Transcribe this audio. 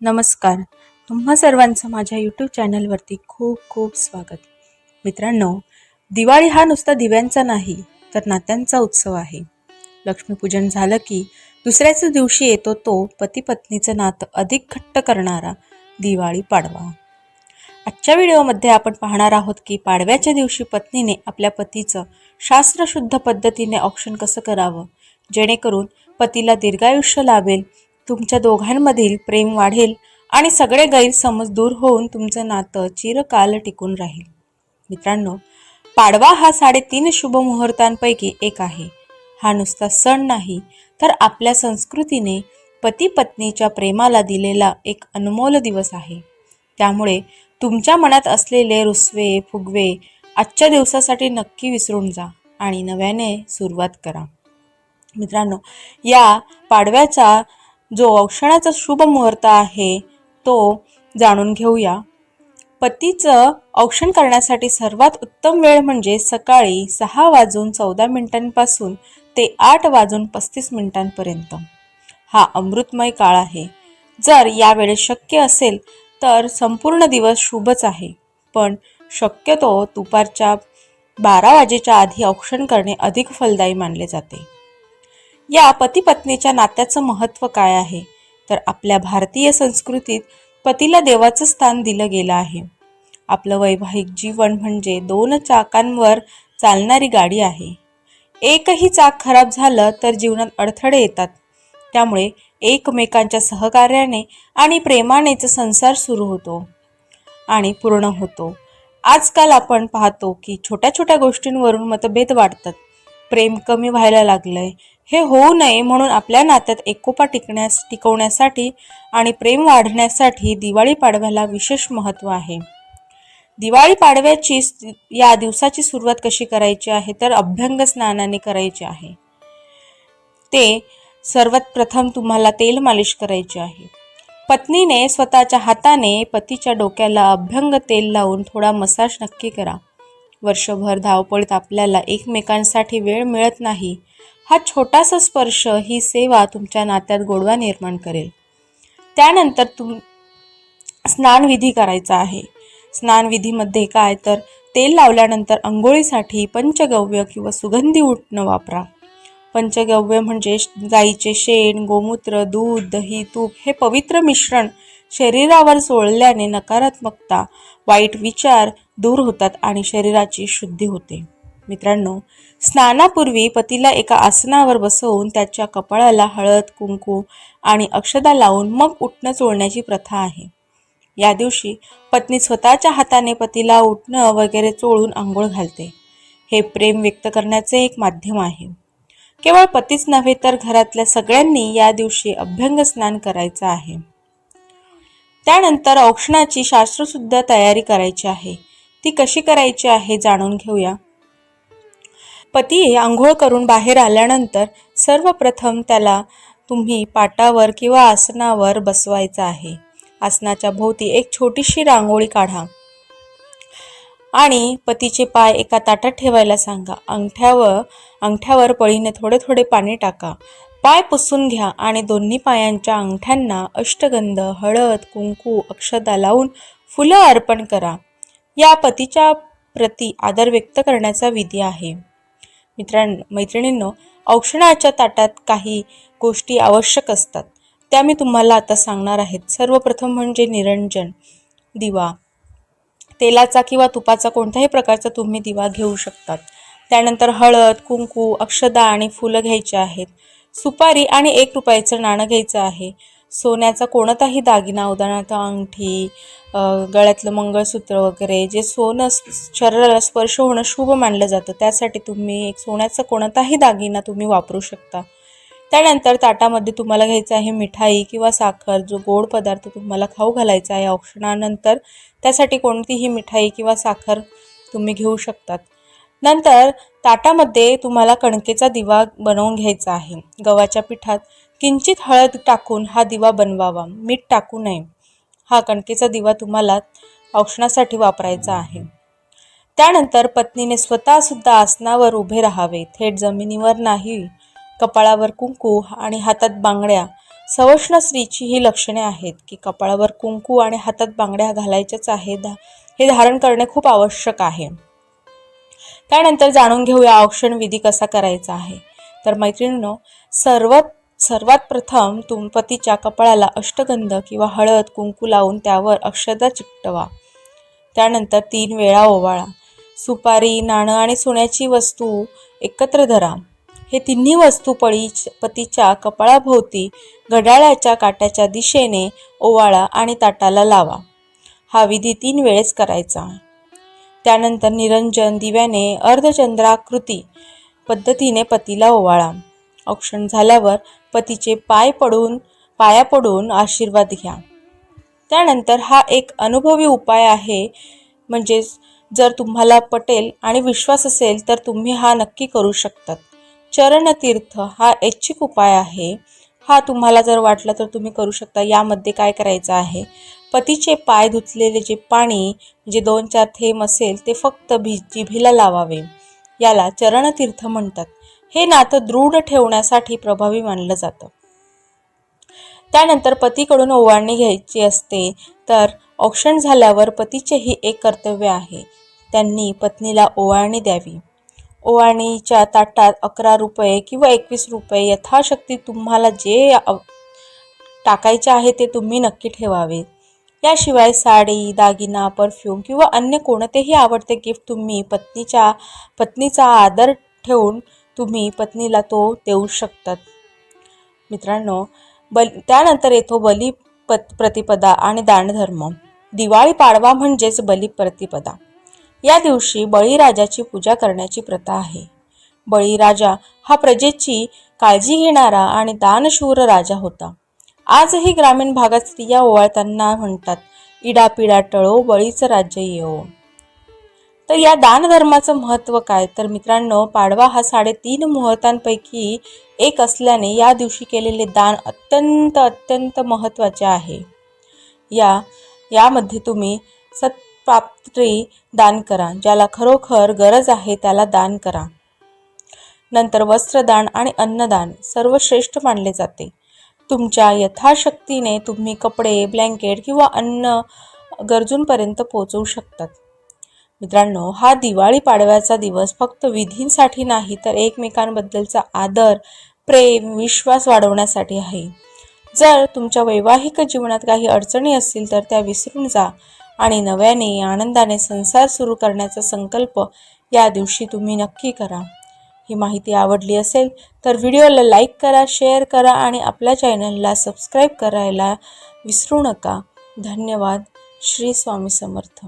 नमस्कार. तुम्हा सर्वांचं माझ्या यूट्यूब चॅनलवरती खूप खूप स्वागत. मित्रांनो दिवाळी हा नुसता दिव्यांचा नाही तर नात्यांचा उत्सव आहे. लक्ष्मीपूजन झालं की दुसऱ्याच दिवशी येतो तो पती पत्नीचं नातं अधिक घट्ट करणारा दिवाळी पाडवा. आजच्या व्हिडिओमध्ये आपण पाहणार आहोत की पाडव्याच्या दिवशी पत्नीने आपल्या पतीचं शास्त्रशुद्ध पद्धतीने औक्षण कसं करावं? जेणेकरून पतीला दीर्घायुष्य लाभेल तुमच्या दोघांमधील प्रेम वाढेल आणि सगळे गैरसमज दूर होऊन तुमचं नातं चिरकाल टिकून राहील. मित्रांनो पाडवा हा साडेतीन शुभ मुहूर्तांपैकी एक आहे. हा नुसता सण नाही तर आपल्या संस्कृतीने पती पत्नीच्या प्रेमाला दिलेला एक अनमोल दिवस आहे. त्यामुळे तुमच्या मनात असलेले रुसवे फुगवे आजच्या दिवसासाठी नक्की विसरून जा आणि नव्याने सुरुवात करा. मित्रांनो या पाडव्याचा जो औक्षणाचा शुभ मुहूर्त आहे तो जाणून घेऊया. पतीचं औक्षण करण्यासाठी सर्वात उत्तम वेळ म्हणजे सकाळी सहा वाजून चौदा मिनिटांपासून ते आठ वाजून पस्तीस मिनिटांपर्यंत. हा अमृतमय काळ आहे. जर यावेळेस शक्य असेल तर संपूर्ण दिवस शुभच आहे. पण शक्यतो दुपारच्या बारा वाजेच्या आधी औक्षण करणे अधिक फलदायी मानले जाते. या पती पत्नीच्या नात्याचं महत्त्व काय आहे? तर आपल्या भारतीय संस्कृतीत पतीला देवाचं स्थान दिलं गेलं आहे. आपलं वैवाहिक जीवन म्हणजे दोन चाकांवर चालणारी गाडी आहे. एकही चाक खराब झालं तर जीवनात अडथळे येतात. त्यामुळे एकमेकांच्या सहकार्याने आणि प्रेमानेच संसार सुरू होतो आणि पूर्ण होतो. आजकाल आपण पाहतो की छोट्या छोट्या गोष्टींवरून मतभेद वाढतात. प्रेम कमी व्हायला लागलंय. हे होऊ नये म्हणून आपल्या नात्यात एकोपा टिकण्यास टिकवण्यासाठी आणि प्रेम वाढण्यासाठी दिवाळी पाडव्याला विशेष महत्त्व आहे. दिवाळी पाडव्याची या दिवसाची सुरुवात कशी करायची आहे? तर अभ्यंग स्नानाने करायची आहे. ते सर्वात प्रथम तुम्हाला तेल मालिश करायची आहे. पत्नीने स्वतःच्या हाताने पतीच्या डोक्याला अभ्यंग तेल लावून थोडा मसाज नक्की करा. वर्षभर धावपळीत आपल्याला एकमेकांसाठी वेळ मिळत नाही. हा छोटासा स्पर्श ही सेवा तुमच्या नात्यात गोडवा निर्माण करेल. त्यानंतर तुम स्नानविधी करायचा आहे. स्नानविधीमध्ये काय? तर तेल लावल्यानंतर अंघोळीसाठी पंचगव्य किंवा सुगंधी उठणं वापरा. पंचगव्य म्हणजे गाईचे शेण गोमूत्र दूध दही तूप हे पवित्र मिश्रण शरीरावर सोडल्याने नकारात्मकता वाईट विचार दूर होतात आणि शरीराची शुद्धी होते. मित्रांनो स्नानापूर्वी पतीला एका आसनावर बसवून त्याच्या कपाळाला हळद कुंकू आणि अक्षदा लावून मग उठणं चोळण्याची प्रथा आहे. या दिवशी पत्नी स्वतःच्या हाताने पतीला उठणं वगैरे चोळून आंघोळ घालते. हे प्रेम व्यक्त करण्याचे एक माध्यम आहे. केवळ पतीच नव्हे तर घरातल्या सगळ्यांनी या दिवशी अभ्यंग स्नान करायचं आहे. त्यानंतर औक्षणाची शास्त्रशुद्ध तयारी करायची आहे. ती कशी करायची आहे जाणून घेऊया. पती आंघोळ करून बाहेर आल्यानंतर सर्वप्रथम त्याला तुम्ही पाटावर किंवा आसनावर बसवायचं आहे. आसनाच्या भोवती एक छोटीशी रांगोळी काढा. आणि पतीचे पाय एका ताटात ठेवायला सांगा. अंगठ्यावर अंगठ्यावर पळीने थोडे थोडे पाणी टाका. पाय पुसून घ्या आणि दोन्ही पायांच्या अंगठ्यांना अष्टगंध हळद कुंकू अक्षदा लावून फुलं अर्पण करा. या पतीच्या प्रती आदर व्यक्त करण्याचा विधी आहे. मित्रां मैत्रिणींनो औक्षणाच्या ताटात काही गोष्टी आवश्यक असतात. त्या मी तुम्हाला आता सांगणार आहेत. सर्वप्रथम म्हणजे निरंजन दिवा. तेलाचा किंवा तुपाचा कोणत्याही प्रकारचा तुम्ही दिवा घेऊ शकतात. त्यानंतर हळद कुंकू अक्षदा आणि फुलं घ्यायची आहेत. सुपारी आणि एक रुपयाचं नाणं घ्यायचं आहे. सोन्याचा कोणताही दागिना उदाहरणार्थ अंगठी गळ्यातलं मंगळसूत्र वगैरे जे सोनं शरीराला स्पर्श होणं शुभ मानलं जातं त्यासाठी तुम्ही एक सोन्याचा कोणताही दागिना तुम्ही वापरू शकता. त्यानंतर ताटामध्ये तुम्हाला घ्यायचं आहे मिठाई किंवा साखर जो गोड पदार्थ तुम्हाला खाऊ घालायचा आहे औक्षणानंतर त्यासाठी कोणतीही मिठाई किंवा साखर तुम्ही घेऊ शकतात. नंतर ताटामध्ये तुम्हाला कणकेचा दिवा बनवून घ्यायचा आहे. गव्हाच्या पिठात किंचित हळद टाकून हा दिवा बनवावा. मीठ टाकू नये. हा कणकेचा दिवा तुम्हाला औक्षणासाठी वापरायचा आहे. त्यानंतर पत्नीने स्वतः सुद्धा आसनावर उभे राहावे. थेट जमिनीवर नाही कपाळावर कुंकू आणि हातात बांगड्या. सवष्ण स्त्रीची ही लक्षणे आहेत की कपाळावर कुंकू आणि हातात बांगड्या घालायच्याच आहे धा हे धारण करणे खूप आवश्यक आहे. त्यानंतर जाणून घेऊया औक्षण विधी कसा करायचा आहे. तर मैत्रिणींनो सर्वात सर्वात प्रथम तुम पतीच्या कपाळाला अष्टगंध किंवा हळद कुंकू लावून त्यावर अक्षदा चिकटवा त्यानंतर तीन वेळा ओवाळा. सुपारी नाणं आणि सोन्याची वस्तू एकत्र धरा. हे तिन्ही वस्तू पळी पतीच्या कपाळाभोवती घड्याळाच्या काट्याच्या दिशेने ओवाळा आणि ताटाला लावा. हा विधी तीन वेळेस करायचा. त्यानंतर निरंजन दिव्याने अर्धचंद्राकृती पद्धतीने पतीला ओवाळा. औक्षण झाल्यावर पतीचे पाय पडून पाया पडून आशीर्वाद घ्या. त्यानंतर हा एक अनुभवी उपाय आहे. म्हणजेच जर तुम्हाला पटेल आणि विश्वास असेल तर तुम्ही हा नक्की करू शकतात. चरणतीर्थ हा ऐच्छिक उपाय आहे. हा तुम्हाला जर वाटलं तर तुम्ही करू शकता. यामध्ये काय करायचं आहे? पतीचे पाय धुतलेले जे पाणी जे दोन चार थेंब असेल ते फक्त भी जिभेला लावावे. याला चरणतीर्थ म्हणतात. हे नातं दृढ ठेवण्यासाठी प्रभावी मानलं जातं. त्यानंतर पतीकडून ओवाळणी घ्यायची असते तर औक्षण झाल्यावर पतीचेही एक कर्तव्य आहे. त्यांनी पत्नीला ओवाळणी द्यावी. ओवाळणीच्या ताटात अकरा रुपये किंवा एकवीस रुपये यथाशक्ती तुम्हाला जे टाकायचे आहे ते तुम्ही नक्की ठेवावे याशिवाय साडी दागिना परफ्यूम किंवा अन्य कोणतेही आवडते गिफ्ट तुम्ही पत्नीच्या पत्नीचा आदर ठेवून तुम्ही पत्नीला तो देऊ शकतात. मित्रांनो बल त्यानंतर येतो बली पत प्रतिपदा आणि दानधर्म. दिवाळी पाडवा म्हणजेच बली प्रतिपदा. या दिवशी बळीराजाची पूजा करण्याची प्रथा आहे. बळीराजा हा प्रजेची काळजी घेणारा आणि दानशूर राजा होता. आजही ग्रामीण भागात स्त्रिया ओवाळताना म्हणतात इडापिडा टळो बळीचं राज्य येवो तर या दानधर्माचं महत्त्व काय? तर मित्रांनो पाडवा हा साडेतीन मुहूर्तांपैकी एक असल्याने या दिवशी केलेले दान अत्यंत अत्यंत महत्त्वाचे आहे. या यामध्ये तुम्ही सत्प्राप्ती दान करा ज्याला खरोखर गरज आहे त्याला दान करा. नंतर वस्त्रदान आणि अन्नदान सर्वश्रेष्ठ मानले जाते. तुमच्या यथाशक्तीने तुम्ही कपडे ब्लँकेट किंवा अन्न गरजूंपर्यंत पोचवू शकतात. मित्रांनो हा दिवाळी पाडव्याचा दिवस फक्त विधींसाठी नाही तर एकमेकांबद्दलचा आदर प्रेम विश्वास वाढवण्यासाठी आहे. जर तुमच्या वैवाहिक जीवनात काही अडचणी असतील तर त्या विसरून जा आणि नव्याने आनंदाने संसार सुरू करण्याचा संकल्प या दिवशी तुम्ही नक्की करा. ही माहिती आवडली असेल तर व्हिडिओला लाईक करा शेअर करा आणि आपल्या चॅनलला सबस्क्राईब करायला विसरू नका. धन्यवाद. श्री स्वामी समर्थ.